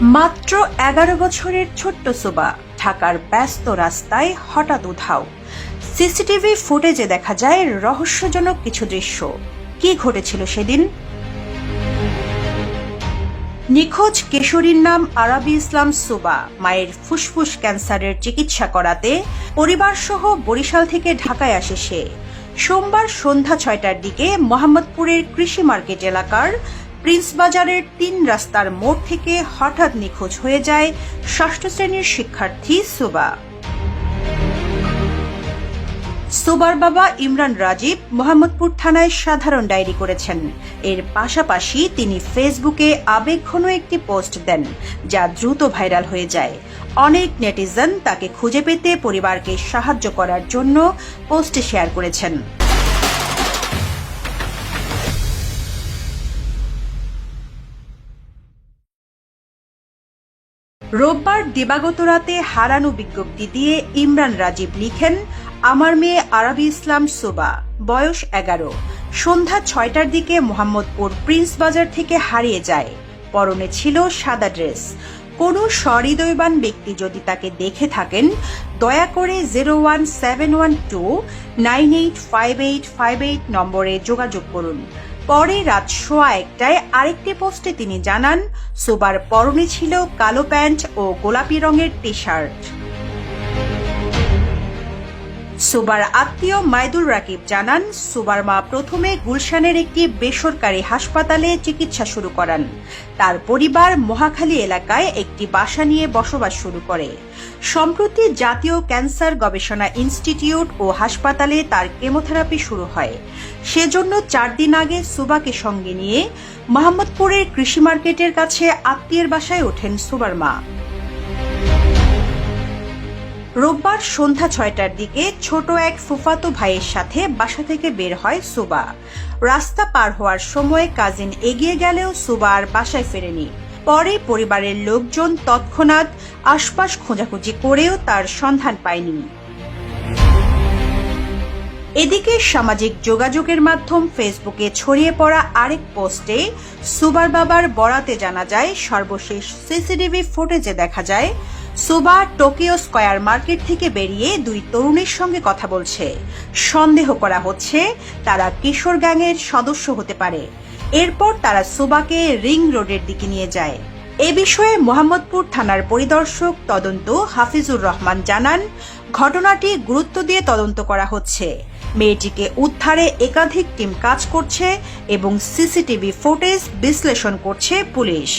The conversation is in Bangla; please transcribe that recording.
মাত্র এগারো বছরের ছোট্ট সোবা ঢাকার ব্যস্ত রাস্তায় হঠাৎ উধাও। সিসিটিভি ফুটেজে দেখা যায় রহস্যজনক কিছু দৃশ্য। কি ঘটেছিল সেদিন? নিখোঁজ কিশোরীর নাম আরাবি ইসলাম সুবা মায়ের ফুসফুস ক্যান্সারের চিকিৎসা করাতে পরিবার সহ বরিশাল থেকে ঢাকায় আসে সে। সোমবার সন্ধ্যা ছয়টার দিকে মোহাম্মদপুরের কৃষি মার্কেট এলাকার প্রিন্স বাজারের তিন রাস্তার মোড় থেকে হঠাৎ নিখোঁজ হয়ে যায় ষষ্ঠ শ্রেণির শিক্ষার্থী সুবা। সুবার বাবা ইমরান রাজীব মোহাম্মদপুর থানায় সাধারণ ডায়েরি করেছেন। এর পাশাপাশি তিনি ফেসবুকে আবেগঘন একটি পোস্ট দেন, যা দ্রুত ভাইরাল হয়ে যায়। অনেক নেটিজেন তাকে খুঁজে পেতে পরিবারকে সাহায্য করার জন্য পোস্টে শেয়ার করেছেন। রোববার দিবাগত রাতে হারানো বিজ্ঞপ্তি দিয়ে ইমরান রাজীব লিখেন, আমার মেয়ে আরবি ইসলাম সোবা, বয়স এগারো। সন্ধ্যা ছয়টার দিকে মোহাম্মদপুর প্রিন্স বাজার থেকে হারিয়ে যায়। পরনে ছিল সাদা ড্রেস। কোনো সহৃদয়বান ব্যক্তি যদি তাকে দেখে থাকেন, দয়া করে zero one seven one two nine eight five eight five eight নম্বরে যোগাযোগ করুন। পরে রাত সোয়া একটায় আরেকটি পোস্টে তিনি জানান সোবার পরনে ছিল কালো প্যান্ট ও গোলাপি রঙের টি শার্ট সুবার আত্মীয় মাইদুল রাকিব জানান, সুবার মা প্রথমে গুলশানের একটি বেসরকারি হাসপাতালে চিকিৎসা শুরু করান। তার পরিবার মহাখালী এলাকায় একটি বাসা নিয়ে বসবাস শুরু করে। সম্প্রতি জাতীয় ক্যান্সার গবেষণা ইনস্টিটিউট ও হাসপাতালে তার কেমোথেরাপি শুরু হয়। সেজন্য চার দিন আগে সুবাকে সঙ্গে নিয়ে মোহাম্মদপুরের কৃষি মার্কেটের কাছে আত্মীয়ের বাসায় ওঠেন সুবার মা। রোববার সন্ধ্যা ছয়টার দিকে ছোট এক ফুফাতো ভাইয়ের সাথে বাসা থেকে বের হয় সুবা। রাস্তা পার হওয়ার সময় কাজিন এগিয়ে গেলেও সুবা আর বাসায় ফেরেনি। পরে পরিবারের লোকজন তৎক্ষণাৎ আশপাশ খোঁজাখুঁজি করেও তার সন্ধান পায়নি। এদিকে সামাজিক যোগাযোগের মাধ্যম ফেসবুকে ছড়িয়ে পড়া আরেক পোস্টে সুবার বাবার বরাতে জানা যায়, সর্বশেষ সিসিটিভি ফুটেজে দেখা যায় সুবা টোকিও স্কয়ার মার্কেট থেকে বেরিয়ে দুই তরুণের সঙ্গে কথা বলছে। সন্দেহ করা হচ্ছে তারা কিশোর গ্যাংয়ের সদস্য হতে পারে। এরপর তারা সুবাকে রিং রোডের দিকে নিয়ে যায়। এ বিষয়ে মোহাম্মদপুর থানার পরিদর্শক তদন্ত হাফিজুর রহমান জানান, ঘটনাটি গুরুত্ব দিয়ে তদন্ত করা হচ্ছে। মেয়েটিকে উদ্ধারে একাধিক টিম কাজ করছে এবং সিসিটিভি ফুটেজ বিশ্লেষণ করছে পুলিশ।